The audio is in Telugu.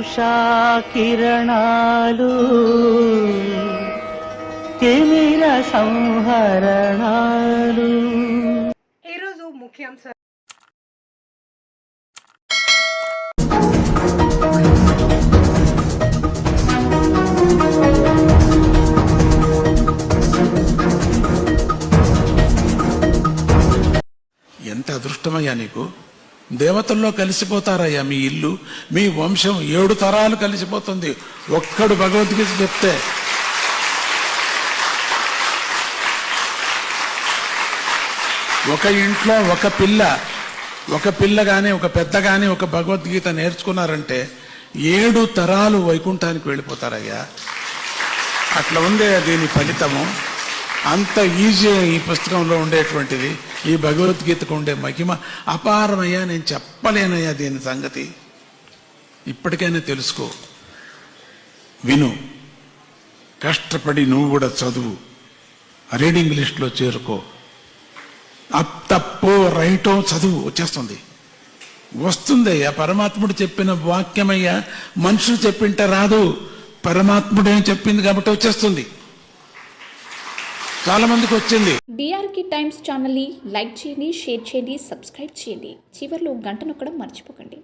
ఉషా కిరణాలు తిమిర సంహరణాలు. ఈరోజు ముఖ్యాంశాలు ఎంత అదృష్టమయ్యా నీకు? దేవతల్లో కలిసిపోతారయ్యా మీ ఇల్లు మీ వంశం ఏడు తరాలు కలిసిపోతుంది. ఒక్కడు భగవద్గీత చెప్తే. ఒక ఇంట్లో ఒక పిల్ల ఒక పిల్ల కానీ ఒక పెద్ద కానీ ఒక భగవద్గీత నేర్చుకున్నారంటే ఏడు తరాలు వైకుంఠానికి వెళ్ళిపోతారయ్యా. అట్లా ఉందే దీని ఫలితము. అంత ఈజీ ఈ పుస్తకంలో ఉండేటువంటిది. ఈ భగవద్గీతకు ఉండే మహిమ అపారమయ్యా నేను చెప్పలేనయ్యా దీని సంగతి. ఇప్పటికైనా తెలుసుకో. విను. కష్టపడి నువ్వు కూడా చదువు. రీడింగ్ లిస్ట్లో చేరుకో. అప్ తప్పో రైటో చదువు వచ్చేస్తుంది. వస్తుందయ్యా పరమాత్ముడు చెప్పిన వాక్యమయ్యా మనుషులు చెప్పింటే రాదు. పరమాత్ముడు ఏం చెప్పింది కాబట్టి వచ్చేస్తుంది. చాలా మందికి వచ్చింది. డిఆర్కి టైమ్స్ ఛానల్ని లైక్ చేయండి షేర్ చేయండి సబ్స్క్రైబ్ చేయండి. చివర్లో గంట నొక్కడం మర్చిపోకండి.